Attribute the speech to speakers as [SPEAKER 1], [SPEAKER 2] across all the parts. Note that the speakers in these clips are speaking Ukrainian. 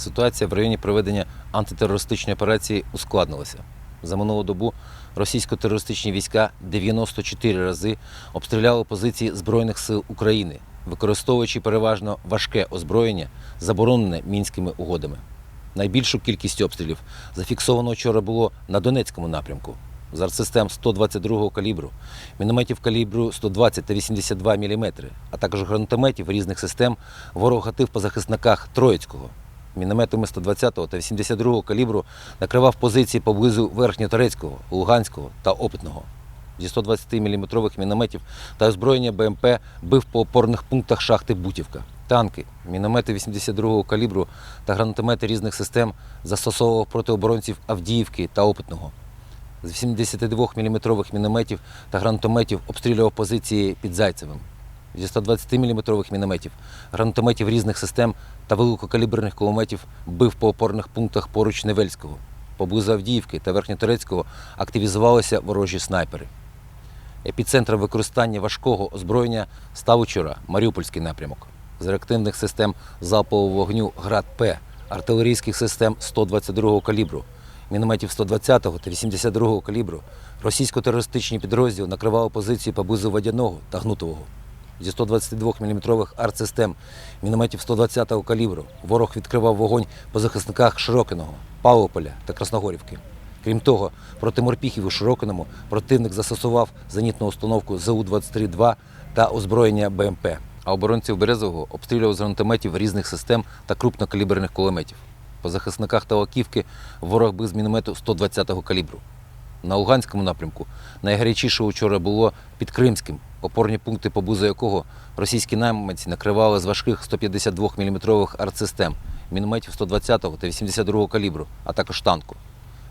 [SPEAKER 1] Ситуація в районі проведення антитерористичної операції ускладнилася. За минулу добу російсько-терористичні війська 94 рази обстріляли позиції Збройних сил України, використовуючи переважно важке озброєння, заборонене мінськими угодами. Найбільшу кількість обстрілів зафіксовано вчора було на Донецькому напрямку. З артсистем 122-го калібру, мінометів калібру 120 та 82 мм, а також гранатометів різних систем ворог гатив по захисниках Троїцького. Мінометами 120 та 82-го калібру накривав позиції поблизу Верхньоторецького, Луганського та Опитного. Зі 120 мм мінометів та озброєння БМП бив по опорних пунктах шахти Бутівка. Танки, міномети 82-го калібру та гранатомети різних систем застосовував проти оборонців Авдіївки та Опитного. З 82 мм мінометів та гранатометів обстрілював позиції під Зайцевим. Зі 120 мм мінометів, гранатометів різних систем та великокаліберних кулеметів бив по опорних пунктах поруч Невельського. Поблизу Авдіївки та Верхньоторецького активізувалися ворожі снайпери. Епіцентром використання важкого озброєння став учора Маріупольський напрямок. З реактивних систем залпового вогню ГРАД-П, артилерійських систем 122-го калібру, мінометів 120 та 82-го калібру російсько-терористичні підрозділи накривали позиції поблизу Водяного та Гнутового. Зі 122 мм артсистем, мінометів 120-го калібру ворог відкривав вогонь по захисниках Широкиного, Павлополя та Красногорівки. Крім того, проти морпіхів у Широкиному противник застосував зенітну установку ЗУ-23-2 та озброєння БМП. А оборонців Березового обстрілював з гранатометів різних систем та крупнокаліберних кулеметів. По захисниках Талаківки ворог бив з міномету 120-го калібру. На Луганському напрямку найгарячіше учора було під Кримським, опорні пункти поблизу якого російські найманці накривали з важких 152 мм артсистем, мінометів 120 та 82-го калібру, а також танку.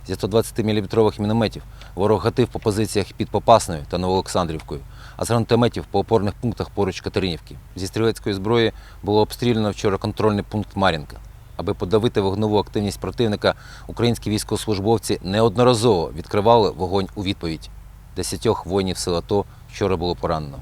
[SPEAKER 1] Зі 120 мм мінометів ворог гатив по позиціях під Попасною та Новоолександрівкою, а з гранатометів по опорних пунктах поруч Катеринівки. Зі стрілецької зброї було обстріляно вчора контрольний пункт Мар'їнка. Аби подавити вогневу активність противника, українські військовослужбовці неодноразово відкривали вогонь у відповідь. Десятьох воїнів сил АТО вчора було поранено.